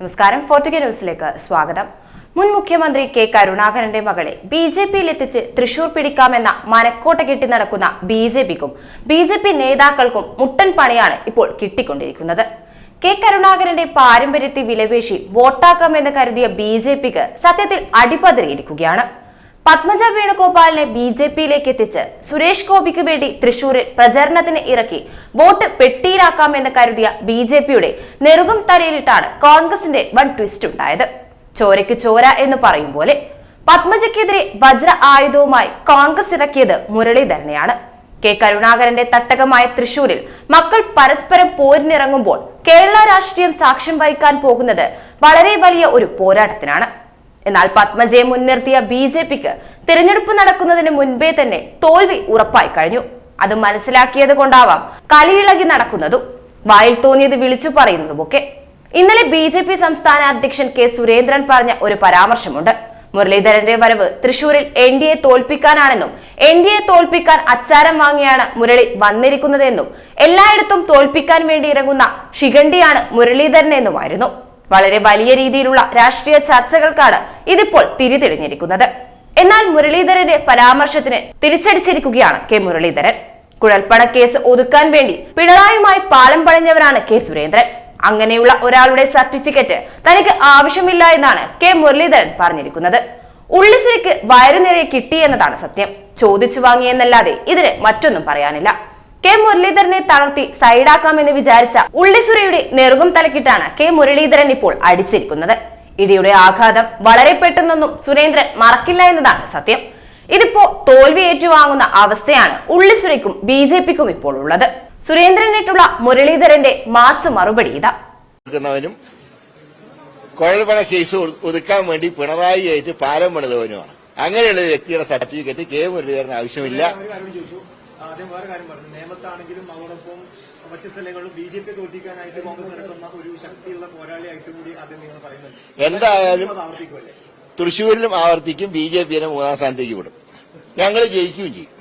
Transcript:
നമസ്കാരം. ഫോർട്ടിക ന്യൂസിലേക്ക് സ്വാഗതം. മുൻ മുഖ്യമന്ത്രി കെ കരുണാകരന്റെ മകളെ ബി ജെ പിയിൽ എത്തിച്ച് തൃശൂർ പിടിക്കാമെന്ന മനക്കോട്ട കെട്ടി നടക്കുന്ന ബി ജെ പിക്കും ബി ജെ പി നേതാക്കൾക്കും മുട്ടൻ പണിയാണ് ഇപ്പോൾ കിട്ടിക്കൊണ്ടിരിക്കുന്നത്. കെ കരുണാകരന്റെ പാരമ്പര്യത്തെ വിലപേശി വോട്ടാക്കാമെന്ന് കരുതിയ ബി ജെ പിക്ക് സത്യത്തിൽ അടിപതറിയിരിക്കുകയാണ് പത്മജ വേണുഗോപാലിനെ ബി ജെ പിയിലേക്ക് എത്തിച്ച് സുരേഷ് ഗോപിക്ക് വേണ്ടി തൃശൂരിൽ പ്രചരണത്തിന് ഇറക്കി. വോട്ട് പെട്ടിയിലാക്കാമെന്ന് കരുതിയ ബി ജെ പിയുടെ നെറുകും തലയിലിട്ടാണ് കോൺഗ്രസിന്റെ വൺ ട്വിസ്റ്റ് ഉണ്ടായത്. ചോരയ്ക്ക് ചോര എന്ന് പറയും പോലെ പത്മജയ്ക്കെതിരെ വജ്ര ആയുധവുമായി കോൺഗ്രസ് ഇറക്കിയത് മുരളീധരനെയാണ്. കെ കരുണാകരന്റെ തട്ടകമായ തൃശൂരിൽ മക്കൾ പരസ്പരം പോരിനിറങ്ങുമ്പോൾ കേരള രാഷ്ട്രീയം സാക്ഷ്യം വഹിക്കാൻ പോകുന്നത് വളരെ വലിയ ഒരു പോരാട്ടത്തിനാണ്. എന്നാൽ പത്മജയെ മുൻനിർത്തിയ ബി ജെ പിക്ക് തിരഞ്ഞെടുപ്പ് നടക്കുന്നതിന് മുൻപേ തന്നെ തോൽവി ഉറപ്പായി കഴിഞ്ഞു. അത് മനസ്സിലാക്കിയത് കൊണ്ടാവാം കലിയിളകി നടക്കുന്നതും. വായിൽ തോന്നിയത് വിളിച്ചു പറയുന്നതുമൊക്കെ. ഇന്നലെ ബി ജെ പി സംസ്ഥാന അധ്യക്ഷൻ കെ സുരേന്ദ്രൻ പറഞ്ഞ ഒരു പരാമർശമുണ്ട്. മുരളീധരന്റെ വരവ് തൃശൂരിൽ എൻ ഡി എ തോൽപ്പിക്കാനാണെന്നും എൻ ഡി എ തോൽപ്പിക്കാൻ അച്ചാരം വാങ്ങിയാണ് മുരളി വന്നിരിക്കുന്നതെന്നും എല്ലായിടത്തും തോൽപ്പിക്കാൻ വേണ്ടി ഇറങ്ങുന്ന ശിഖണ്ഡിയാണ് മുരളീധരനെന്നുമായിരുന്നു. വളരെ വലിയ രീതിയിലുള്ള രാഷ്ട്രീയ ചർച്ചകൾക്കാണ് ഇതിപ്പോൾ തിരിതെളിഞ്ഞിരിക്കുന്നത്. എന്നാൽ മുരളീധരന്റെ പരാമർശത്തിന് തിരിച്ചടിച്ചിരിക്കുകയാണ് കെ മുരളീധരൻ. കുഴൽപ്പണ കേസ് ഒതുക്കാൻ വേണ്ടി പിണറായിയുമായി പാലം പഴഞ്ഞവരാണ് കെ സുരേന്ദ്രൻ. അങ്ങനെയുള്ള ഒരാളുടെ സർട്ടിഫിക്കറ്റ് തനിക്ക് ആവശ്യമില്ല എന്നാണ് കെ മുരളീധരൻ പറഞ്ഞിരിക്കുന്നത്. ഉള്ളിശ്ശേരിക്ക് വയറു നിറയെ കിട്ടി എന്നതാണ് സത്യം. ചോദിച്ചു വാങ്ങിയെന്നല്ലാതെ ഇതിന് മറ്റൊന്നും പറയാനില്ല. കെ മുരളീധരനെ തളർത്തി സൈഡാക്കാമെന്ന് വിചാരിച്ച ഉള്ളിസുരയുടെ നെറുകും തലക്കിട്ടാണ് കെ മുരളീധരൻ ഇപ്പോൾ അടിച്ചിരിക്കുന്നത്. ഇടിയുടെ ആഘാതം വളരെ പെട്ടെന്നൊന്നും സുരേന്ദ്രൻ മറക്കില്ല എന്നതാണ് സത്യം. ഇതിപ്പോ തോൽവി ഏറ്റുവാങ്ങുന്ന അവസ്ഥയാണ് ഉള്ളിസുരയ്ക്കും ബി ജെ പിക്കും ഇപ്പോൾ ഉള്ളത്. സുരേന്ദ്രനായിട്ടുള്ള മുരളീധരന്റെ മാസ് മറുപടി ഇതാ. കുഴൽപ്പണ കേസ് ഒതു- ഒതുക്കാൻ വേണ്ടി പിണറായി ആയിട്ട് പാലം പണിതവനുമാണ്. അങ്ങനെയുള്ള വ്യക്തിയുടെ സർട്ടിഫിക്കറ്റ് കെ മുരളീധരന് ആവശ്യമില്ല. ആദ്യം വേറെ കാര്യം പറഞ്ഞു. നിയമത്താണെങ്കിലും അതോടൊപ്പം മറ്റു സ്ഥലങ്ങളിലും ബി ജെ പി തോൽപ്പിക്കാനായിട്ട് കോൺഗ്രസ് നടത്തുന്ന ഒരു ശക്തിയുള്ള പോരാളിയായിട്ട് കൂടി ആദ്യം നിങ്ങൾ പറയുന്നത്. എന്തായാലും ആവർത്തിക്കുമല്ലേ തൃശൂരിലും ആവർത്തിക്കും ബി ജെ പിയെ മൂന്നാം സ്ഥാനത്തേക്ക് വിടും. ഞങ്ങൾ ജയിക്കുകയും ചെയ്യും.